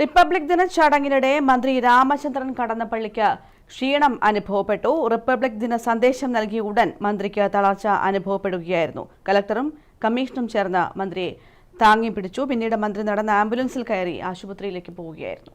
Republic ദിന ചടങ്ങിനിടെ മന്ത്രി രാമചന്ദ്രൻ കടന്നപ്പള്ളിക്ക് ക്ഷീണം അനുഭവപ്പെട്ടു. റിപ്പബ്ലിക് ദിന സന്ദേശം നൽകിയ ഉടൻ മന്ത്രിക്ക് തളർച്ച അനുഭവപ്പെടുകയായിരുന്നു. കലക്ടറും കമ്മീഷനും ചേർന്ന് മന്ത്രിയെ താങ്ങി പിടിച്ചു പിന്നീട് മന്ത്രി നടന്ന ആംബുലൻസിൽ കയറി ആശുപത്രിയിലേക്ക് പോവുകയായിരുന്നു.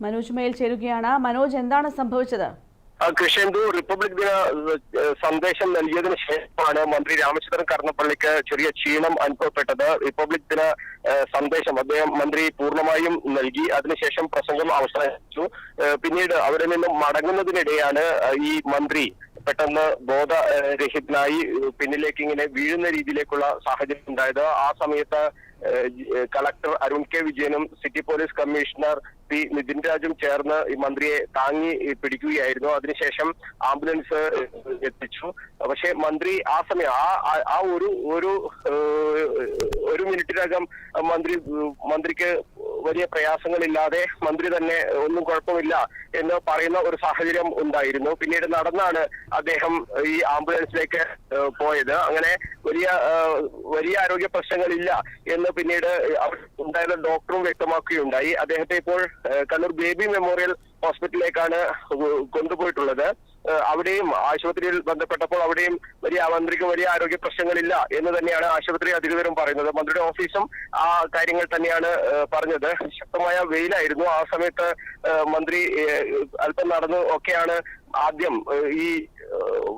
മനോജ് മേൽ ചേരുകയാണ്. മനോജ് എന്താണ് സംഭവിച്ചത്? ആ, റിപ്പബ്ലിക് ദിന സന്ദേശം നൽകിയതിന് ശേഷമാണ് മന്ത്രി രാമചന്ദ്രൻ കർണപ്പള്ളിക്ക് ചെറിയ ക്ഷീണം അനുഭവപ്പെട്ടത്. റിപ്പബ്ലിക് ദിന സന്ദേശം അദ്ദേഹം മന്ത്രി പൂർണമായും നൽകി. അതിനുശേഷം പ്രസംഗം അവസാനിച്ചു പിന്നീട് അവിടെ നിന്നും മടങ്ങുന്നതിനിടെയാണ് ഈ മന്ത്രി പെട്ടെന്ന് ബോധരഹിതനായി പിന്നിലേക്ക് ഇങ്ങനെ വീഴുന്ന രീതിയിലേക്കുള്ള സാഹചര്യം ഉണ്ടായത്. ആ സമയത്ത് കളക്ടർ അരുൺ കെ വിജയനും city police commissioner P Nitin രാജും ചേർന്ന് ഈ മന്ത്രിയെ താങ്ങി പിടിക്കുകയായിരുന്നു. അതിനുശേഷം ആംബുലൻസ് എത്തിച്ചു. പക്ഷേ മന്ത്രി ആ സമയം ആ ആ- ഒരു ഒരു മിനിറ്റിനകം മന്ത്രി മന്ത്രിക്ക് വലിയ പ്രയാസങ്ങളില്ലാതെ മന്ത്രി തന്നെ ഒന്നും കുഴപ്പമില്ല എന്ന് പറയുന്ന ഒരു സാഹചര്യം ഉണ്ടായിരുന്നു. പിന്നീട് നടന്നാണ് അദ്ദേഹം ഈ ആംബുലൻസിലേക്ക് പോയത്. അങ്ങനെ വലിയ വലിയ ആരോഗ്യ പ്രശ്നങ്ങളില്ല എന്ന് പിന്നീട് ഉണ്ടായിരുന്ന ഡോക്ടറും വ്യക്തമാക്കുകയുണ്ടായി. അദ്ദേഹത്തെ ഇപ്പോൾ കണ്ണൂർ ബേബി മെമ്മോറിയൽ ഹോസ്പിറ്റലിലേക്കാണ് കൊണ്ടുപോയിട്ടുള്ളത്. അവിടെയും ആശുപത്രിയിൽ ബന്ധപ്പെട്ടപ്പോൾ അവിടെയും വലിയ മന്ത്രിക്ക് വലിയ ആരോഗ്യ പ്രശ്നങ്ങളില്ല എന്ന് തന്നെയാണ് ആശുപത്രി അധികൃതരും പറയുന്നത്. മന്ത്രിയുടെ ഓഫീസും ആ കാര്യങ്ങൾ തന്നെയാണ് പറഞ്ഞത്. ശക്തമായ വെയിലായിരുന്നു ആ സമയത്ത് മന്ത്രി അല്പം നടന്നു ഒക്കെയാണ് ആദ്യം ഈ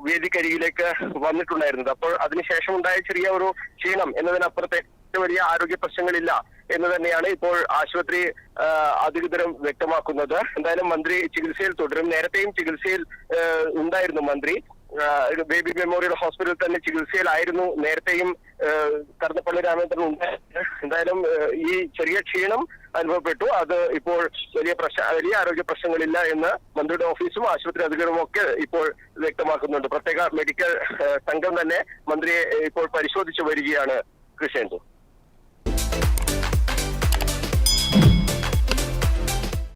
വേദിക്കരികിലേക്ക് വന്നിട്ടുണ്ടായിരുന്നത്. അപ്പോൾ അതിനുശേഷം ഉണ്ടായ ചെറിയ ഒരു ക്ഷീണം എന്നതിനപ്പുറത്തേക്ക് വലിയ ആരോഗ്യ പ്രശ്നങ്ങളില്ല എന്ന് തന്നെയാണ് ഇപ്പോൾ ആശുപത്രി അധികൃതരും വ്യക്തമാക്കുന്നത്. എന്തായാലും മന്ത്രി ചികിത്സയിൽ തുടരും. നേരത്തെയും ചികിത്സയിൽ ഉണ്ടായിരുന്നു മന്ത്രി. ബേബി മെമ്മോറിയൽ ഹോസ്പിറ്റലിൽ തന്നെ ചികിത്സയിലായിരുന്നു. നേരത്തെയും കടന്നപ്പള്ളി രാമചന്ദ്രൻ ഉണ്ടായിരുന്നത് എന്തായാലും ഈ ചെറിയ ക്ഷീണം അനുഭവപ്പെട്ടു. അത് ഇപ്പോൾ വലിയ പ്രശ്ന വലിയ ആരോഗ്യ പ്രശ്നങ്ങളില്ല എന്ന് മന്ത്രിയുടെ ഓഫീസും ആശുപത്രി അധികൃതരും ഒക്കെ ഇപ്പോൾ വ്യക്തമാക്കുന്നുണ്ട്. പ്രത്യേക മെഡിക്കൽ സംഘം തന്നെ മന്ത്രിയെ ഇപ്പോൾ പരിശോധിച്ചു വരികയാണ് കൃഷ്ണേന്ദു.